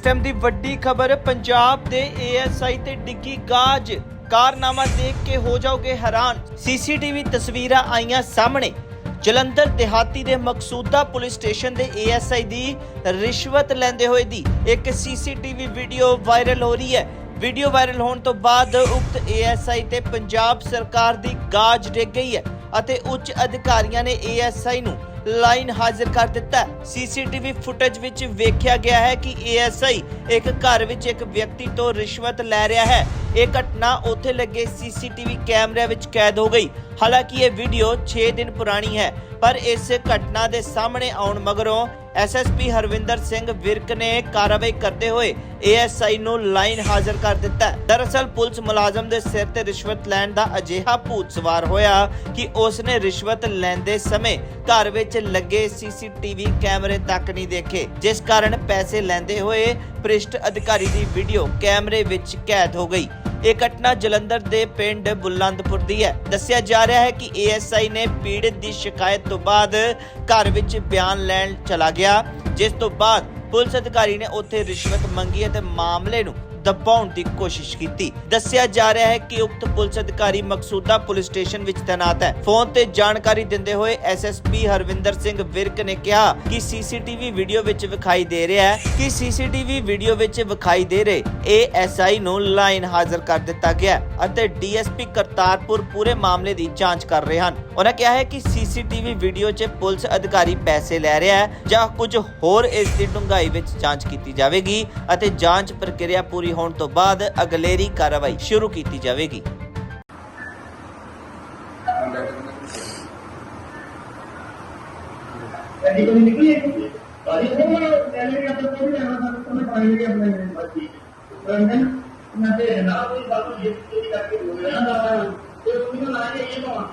ਇਸ ਟਾਈਮ ਦੀ ਵੱਡੀ ਖਬਰ, ਪੰਜਾਬ ਦੇ ਏਐਸਆਈ ਤੇ ਡਿੱਗੀ ਗਾਜ। ਕਾਰਨਾਮਾ ਦੇਖ ਕੇ ਹੋ ਜਾਓਗੇ ਹੈਰਾਨ। ਸੀਸੀਟੀਵੀ ਤਸਵੀਰਾਂ ਆਈਆਂ ਸਾਹਮਣੇ। ਜਲੰਧਰ, ਦਿਹਾਤੀ ਦੇ ਮਕਸੂਦਾ ਪੁਲਿਸ ਸਟੇਸ਼ਨ ਦੇ ਏਐਸਆਈ ਦੀ ਰਿਸ਼ਵਤ ਲੈਂਦੇ ਹੋਏ ਦੀ ਇੱਕ ਸੀਸੀਟੀਵੀ ਵੀਡੀਓ ਵਾਇਰਲ ਹੋ ਰਹੀ ਹੈ। ਵੀਡੀਓ ਵਾਇਰਲ ਹੋਣ ਤੋਂ ਬਾਅਦ ਉਕਤ ਏਐਸਆਈ ਤੇ ਪੰਜਾਬ ਸਰਕਾਰ ਦੀ ਗਾਜ ਡਿੱਗ ਗਈ ਹੈ ਅਤੇ ਉੱਚ ਅਧਿਕਾਰੀਆਂ ਨੇ ਏਐਸਆਈ ਨੂੰ ਲਾਈਨ ਹਾਜ਼ਰ ਕਰ ਦਿੱਤਾ ਸੀਸੀਟੀਵੀ ਫੁਟੇਜ ਵਿੱਚ ਵੇਖਿਆ ਗਿਆ ਹੈ ਕਿ ਏਐਸਆਈ ਇੱਕ ਘਰ ਵਿੱਚ ਇੱਕ ਵਿਅਕਤੀ ਤੋਂ ਰਿਸ਼ਵਤ ਲੈ ਰਿਹਾ ਹੈ। ਇਹ ਘਟਨਾ ਉੱਥੇ ਲੱਗੇ ਸੀਸੀਟੀਵੀ ਕੈਮਰਿਆਂ ਵਿੱਚ ਕੈਦ ਹੋ ਗਈ। ਹਾਲਾਂਕਿ ਇਹ ਵੀਡੀਓ 6 ਦਿਨ ਪੁਰਾਣੀ ਹੈ, ਪਰ ਇਸ ਘਟਨਾ ਦੇ ਸਾਹਮਣੇ ਆਉਣ ਮਗਰੋਂ ਐਸਐਸਪੀ ਹਰਵਿੰਦਰ ਸਿੰਘ ਵਿਰਕ ਨੇ ਕਾਰਵਾਈ ਕਰਦੇ ਹੋਏ ਏਐਸਆਈ ਨੂੰ ਲਾਈਨ ਹਾਜ਼ਰ ਕਰ ਦਿੱਤਾ ਦਰਅਸਲ, ਪੁਲਿਸ ਮੁਲਾਜ਼ਮ ਦੇ ਸਿਰ ਤੇ ਰਿਸ਼ਵਤ ਲੈਣ ਦਾ ਅਜਿਹਾ ਭੂਤ ਸਵਾਰ ਹੋਇਆ ਕਿ ਉਸ ਨੇ ਰਿਸ਼ਵਤ ਲੈਂਦੇ ਸਮੇਂ ਘਰ ਵਿੱਚ ਲੱਗੇ ਸੀਸੀਟੀਵੀ ਕੈਮਰੇ ਤੱਕ ਨਹੀਂ ਦੇਖੇ, ਜਿਸ ਕਾਰਨ ਪੈਸੇ ਲੈਂਦੇ ਹੋਏ ਭ੍ਰਿਸ਼ਟ ਅਧਿਕਾਰੀ ਦੀ ਵੀਡੀਓ ਕੈਮਰੇ ਵਿੱਚ ਕੈਦ ਹੋ ਗਈ। ਇਹ ਘਟਨਾ ਜਲੰਧਰ ਦੇ ਪਿੰਡ ਬੁਲੰਦਪੁਰ ਦੀ ਹੈ। ਦੱਸਿਆ ਜਾ ਰਿਹਾ ਹੈ ਕਿ ਏਐਸਆਈ ਨੇ ਪੀੜਤ ਦੀ ਸ਼ਿਕਾਇਤ ਤੋਂ ਬਾਅਦ ਘਰ ਵਿੱਚ ਬਿਆਨ ਲੈਣ ਚਲਾ ਗਿਆ, ਜਿਸ ਤੋਂ ਬਾਅਦ ਪੁਲਿਸ ਅਧਿਕਾਰੀ ਨੇ ਉੱਥੇ ਰਿਸ਼ਵਤ ਮੰਗੀ ਅਤੇ ਮਾਮਲੇ ਨੂੰ ਦਬਾਉਣ ਦੀ ਕੋਸ਼ਿਸ਼ ਕੀਤੀ। ਦੱਸਿਆ ਜਾ ਰਿਹਾ ਹੈ ਕਿ ਉਕਤ ਪੁਲਿਸ ਅਧਿਕਾਰੀ ਮਕਸੂਦਾ ਪੁਲਿਸ ਸਟੇਸ਼ਨ ਵਿੱਚ ਤੈਨਾਤ ਹੈ। ਫੋਨ ਤੇ ਜਾਣਕਾਰੀ ਦਿੰਦੇ ਹੋਏ ਐਸਐਸਪੀ ਹਰਵਿੰਦਰ ਸਿੰਘ ਵਿਰਕ ਨੇ ਕਿਹਾ ਕਿ ਸੀਸੀਟੀਵੀ ਵੀਡੀਓ ਵਿੱਚ ਵਿਖਾਈ ਦੇ ਰਿਹਾ ਹੈ ਕਿ ਸੀਸੀਟੀਵੀ ਵੀਡੀਓ ਵਿੱਚ ਵਿਖਾਈ ਦੇ ਰਹੇ ਏਐਸਆਈ ਨੂੰ ਲਾਈਨ ਹਾਜ਼ਰ ਕਰ ਦਿੱਤਾ ਗਿਆ ਹੈ ਅਤੇ ਡੀਐਸਪੀ ਕਰਤਾਰਪੁਰ ਪੂਰੇ ਮਾਮਲੇ ਦੀ ਜਾਂਚ ਕਰ ਰਹੇ ਹਨ। ਉਹਨਾਂ ਕਿਹਾ ਹੈ ਕਿ ਸੀਸੀਟੀਵੀ ਵੀਡੀਓ 'ਚ ਪੁਲਿਸ ਅਧਿਕਾਰੀ ਪੈਸੇ ਲੈ ਰਿਹਾ ਹੈ ਜਾਂ ਕੁਝ ਹੋਰ ਇਸ ਦੀ ਡੂੰਘਾਈ ਵਿੱਚ ਜਾਂਚ ਕੀਤੀ ਜਾਵੇਗੀ ਅਤੇ ਜਾਂਚ ਪ੍ਰਕਿਰਿਆ ਪੂਰੀ ਹੋਣ ਤੋਂ ਬਾਅਦ ਅਗਲੇਰੀ ਕਾਰਵਾਈ ਸ਼ੁਰੂ ਕੀਤੀ ਜਾਵੇਗੀ। ਗੱਡੀ ਕੋਈ ਨਿਕਲੀ ਹੈ ਕਿ ਭਾਜੀ ਉਹ ਪਹਿਲੇ ਆਪਾਂ ਕੋਈ ਨਾ ਨਾ ਕੋਈ ਪਾਣੀ ਦੇ ਆਪਣੇ ਬੱਚੀ ਰੰਗਨ ਨਾ ਤੇ ਨਾ ਕੋਈ ਬਾਤ ਇਹ ਕੋਈ ਕਰਕੇ ਹੋ ਰਿਹਾ ਨਾ